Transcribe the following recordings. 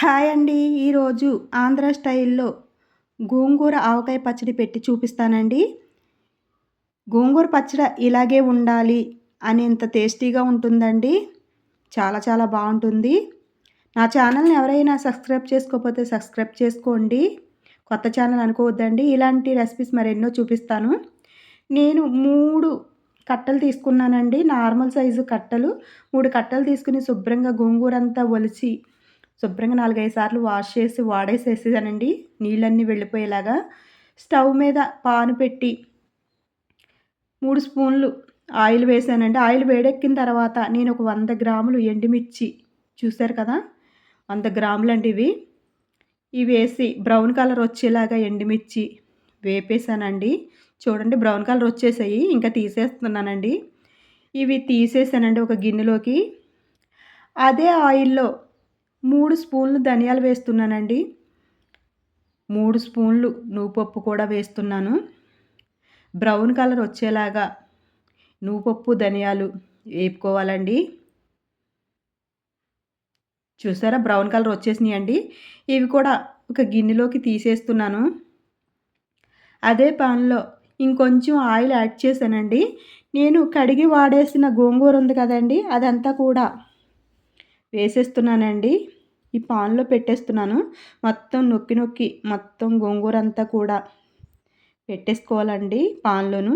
Hi అండి. ఈరోజు ఆంధ్ర స్టైల్లో గోంగూర ఆవకాయ పచ్చడి పెట్టి చూపిస్తానండి. గోంగూర పచ్చడి ఇలాగే ఉండాలి అనేంత టేస్టీగా ఉంటుందండి. చాలా చాలా బాగుంటుంది. నా ఛానల్ని ఎవరైనా సబ్స్క్రైబ్ చేసుకోకపోతే సబ్స్క్రైబ్ చేసుకోండి. కొత్త ఛానల్ అనుకోవద్దండి. ఇలాంటి రెసిపీస్ మరెన్నో చూపిస్తాను. నేను మూడు కట్టలు తీసుకున్నానండి. నార్మల్ సైజు కట్టలు. మూడు కట్టలు తీసుకుని శుభ్రంగా గోంగూర అంతా ఒలిచి శుభ్రంగా నాలుగైదు సార్లు వాష్ చేసి వాడేసేసానండి నీళ్ళన్నీ వెళ్ళిపోయేలాగా స్టవ్ మీద పాను పెట్టి మూడు స్పూన్లు ఆయిల్ వేసానండి. ఆయిల్ వేడెక్కిన తర్వాత నేను ఒక వంద గ్రాములు ఎండుమిర్చి చూశారు కదా? వంద గ్రాములు అండి ఇవి. ఇవి వేసి బ్రౌన్ కలర్ వచ్చేలాగా ఎండుమిర్చి వేపేసానండి. చూడండి బ్రౌన్ కలర్ వచ్చేసాయి. ఇంకా తీసేస్తున్నానండి. ఇవి తీసేసానండి ఒక గిన్నెలోకి. అదే ఆయిల్లో మూడు స్పూన్లు ధనియాలు వేస్తున్నానండి. మూడు స్పూన్లు నువ్వుపప్పు కూడా వేస్తున్నాను. బ్రౌన్ కలర్ వచ్చేలాగా నువ్వుపప్పు ధనియాలు వేపుకోవాలండి. చూసారా? బ్రౌన్ కలర్ వచ్చేసినాయండి. ఇవి కూడా ఒక గిన్నెలోకి తీసేస్తున్నాను. అదే పాన్లో ఇంకొంచెం ఆయిల్ యాడ్ చేశానండి. నేను కడిగి వాడేసిన గోంగూర ఉంది కదండి అదంతా కూడా వేసేస్తున్నానండి. ఈ పాన్లో పెట్టేస్తున్నాను. మొత్తం నొక్కి నొక్కి మొత్తం గోంగూర అంతా కూడా పెట్టేసుకోవాలండి పాన్లోను.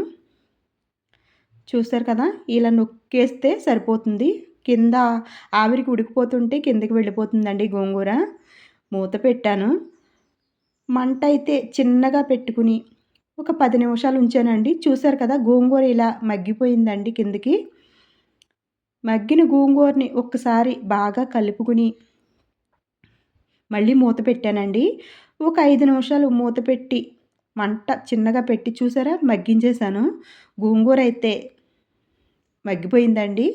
చూస్తారు కదా ఇలా నొక్కేస్తే సరిపోతుంది. కింద ఆవిరికి ఉడికిపోతుంటే కిందకి వెళ్ళిపోతుందండి గోంగూర. మూత పెట్టాను. మంట అయితే చిన్నగా పెట్టుకుని ఒక పది నిమిషాలు ఉంచానండి. చూసారు కదా గోంగూర ఇలా మగ్గిపోయిందండి కిందకి. మగ్గిన గోంగూరని ఒక్కసారి బాగా కలుపుకుని మళ్ళీ మూత పెట్టానండి. ఒక ఐదు నిమిషాలు మూత పెట్టి మంట చిన్నగా పెట్టి చూసారా? మగ్గించేశాను. గోంగూర అయితే మగ్గిపోయిందండి.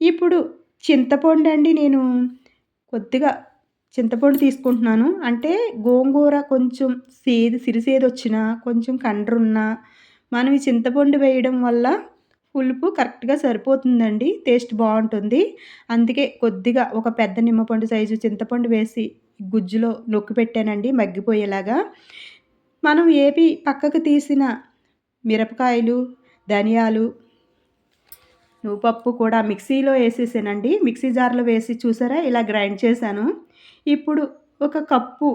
ఇప్పుడు చింతపండు అండి నేను కొద్దిగా చింతపండు తీసుకుంటున్నాను. అంటే గోంగూర కొంచెం సేదు సిరిసేది వచ్చినా కొంచెం కండ్రున్నా మనం ఈ చింతపండు వేయడం వల్ల పులుపు కరెక్ట్గా సరిపోతుందండి టేస్ట్ బాగుంటుంది. అందుకే కొద్దిగా ఒక పెద్ద నిమ్మపండు సైజు చింతపండు వేసి గుజ్జులో నొక్కి పెట్టానండి మగ్గిపోయేలాగా. మనం ఏపి పక్కకు తీసిన మిరపకాయలు ధనియాలు నువ్వుపప్పు కూడా మిక్సీలో వేసేసానండి. మిక్సీ జార్లో వేసి చూసారా? ఇలా గ్రైండ్ చేశాను. ఇప్పుడు ఒక కప్పు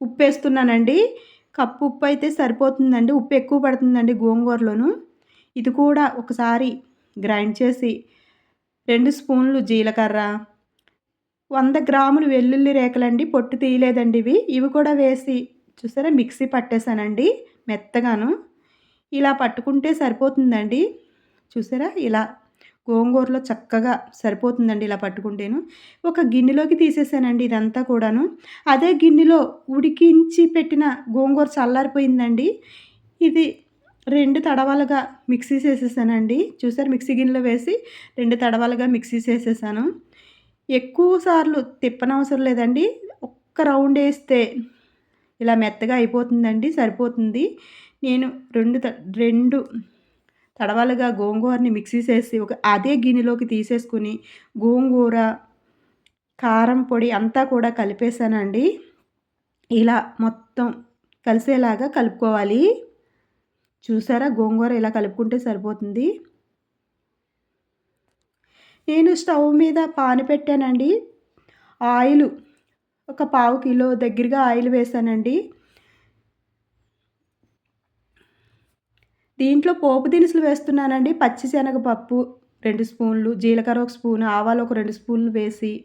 ఉప్పు వేస్తున్నానండి కప్పు ఉప్పు అయితే సరిపోతుందండి. ఉప్పు ఎక్కువ పడుతుందండి గోంగూరలోను. ఇది కూడా ఒకసారి గ్రైండ్ చేసి రెండు స్పూన్లు జీలకర్ర వంద గ్రాములు వెల్లుల్లి రేకలండి పొట్టు తీయలేదండి ఇవి. ఇవి కూడా వేసి చూసారా మిక్సీ పట్టేశానండి మెత్తగాను. ఇలా పట్టుకుంటే సరిపోతుందండి. చూసారా ఇలా గోంగూరలో చక్కగా సరిపోతుందండి ఇలా పట్టుకుంటేను. ఒక గిన్నెలోకి తీసేసానండి ఇదంతా కూడాను. అదే గిన్నెలో ఉడికించి పెట్టిన గోంగూర చల్లారిపోయిందండి. ఇది రెండు తడవలుగా మిక్సీ చేసేసానండి. చూసారు? మిక్సీ గిన్నెలో వేసి రెండు తడవలుగా మిక్సీ చేసేసాను. ఎక్కువ సార్లు తిప్పనవసరం లేదండి. ఒక్క రౌండ్ వేస్తే ఇలా మెత్తగా అయిపోతుందండి సరిపోతుంది. నేను రెండు రెండు తడవలుగా గోంగూరని మిక్సీ చేసి ఒక అదే గిన్నెలోకి తీసేసుకుని గోంగూర కారం పొడి అంతా కూడా కలిపేసానండి. ఇలా మొత్తం కలిసేలాగా కలుపుకోవాలి. చూసారా? గోంగూర ఇలా కలుపుకుంటే సరిపోతుంది. నేను స్టవ్ మీద పాను పెట్టానండి. ఆయిల్ ఒక పావు కిలో దగ్గరగా ఆయిల్ వేసానండి. దీంట్లో పోపు దినుసులు వేస్తున్నానండి. పచ్చిశనగపప్పు రెండు స్పూన్లు జీలకర్ర ఒక స్పూన్ ఆవాలు ఒక రెండు స్పూన్లు వేసి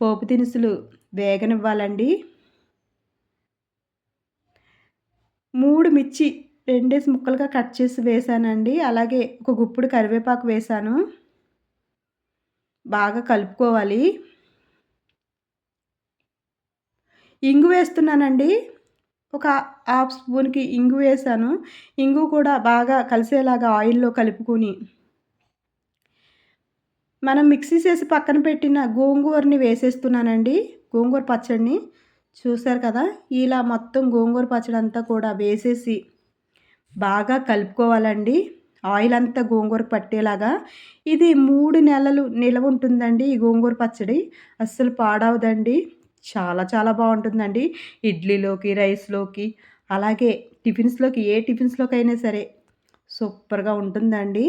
పోపు దినుసులు వేగనివ్వాలండి. మూడు మిర్చి రెండేసి ముక్కలుగా కట్ చేసి వేసానండి. అలాగే ఒక గుప్పుడు కరివేపాకు వేసాను. బాగా కలుపుకోవాలి. ఇంగు వేస్తున్నానండి. ఒక హాఫ్ స్పూన్కి ఇంగు వేసాను. ఇంగు కూడా బాగా కలిసేలాగా ఆయిల్లో కలుపుకొని. మనం మిక్సీ చేసి పక్కన పెట్టిన గోంగూరని వేసేస్తున్నానండి. గోంగూర పచ్చడిని చూసారు కదా? ఇలా మొత్తం గోంగూర పచ్చడి అంతా కూడా వేసేసి బాగా కలుపుకోవాలండి. ఆయిల్ అంతా గోంగూర పట్టేలాగా. ఇది మూడు నెలలు నిలవ ఉంటుందండి ఈ గోంగూర పచ్చడి. అస్సలు పాడవదండి. చాలా చాలా బాగుంటుందండి. ఇడ్లీలోకి రైస్లోకి అలాగే టిఫిన్స్లోకి ఏ టిఫిన్స్లోకి అయినా సరే సూపర్గా ఉంటుందండి.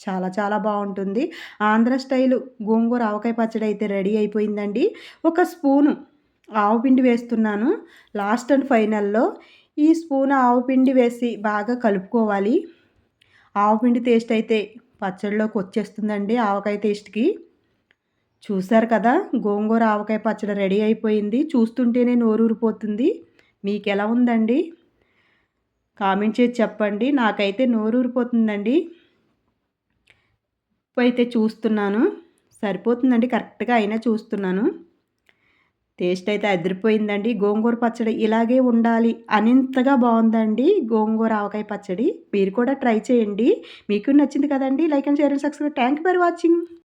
చాలా చాలా బాగుంటుంది. ఆంధ్ర స్టైలు గోంగూర ఆవకాయ పచ్చడి అయితే రెడీ అయిపోయిందండి. ఒక స్పూను ఆవు పిండి వేస్తున్నాను. లాస్ట్ అండ్ ఫైనల్లో ఈ స్పూన్ ఆవు పిండి వేసి బాగా కలుపుకోవాలి. ఆవు పిండి టేస్ట్ అయితే పచ్చడిలోకి వచ్చేస్తుందండి ఆవకాయ టేస్ట్కి చూసారు కదా గోంగూర ఆవకాయ పచ్చడి రెడీ అయిపోయింది. చూస్తుంటేనే నోరూరిపోతుంది. మీకు ఎలా ఉందండి? కామెంట్ చేసి చెప్పండి. నాకైతే నోరూరిపోతుందండి. ఉప్పు అయితే చూస్తున్నాను. సరిపోతుందండి? కరెక్ట్గా అయినా చూస్తున్నాను. టేస్ట్ అయితే అదిరిపోయిందండి. గోంగూర పచ్చడి ఇలాగే ఉండాలి అనింతగా బాగుందండి గోంగూర ఆవకాయ పచ్చడి. మీరు కూడా ట్రై చేయండి. మీకు నచ్చింది కదండి. Like and share and subscribe. Thank you for watching.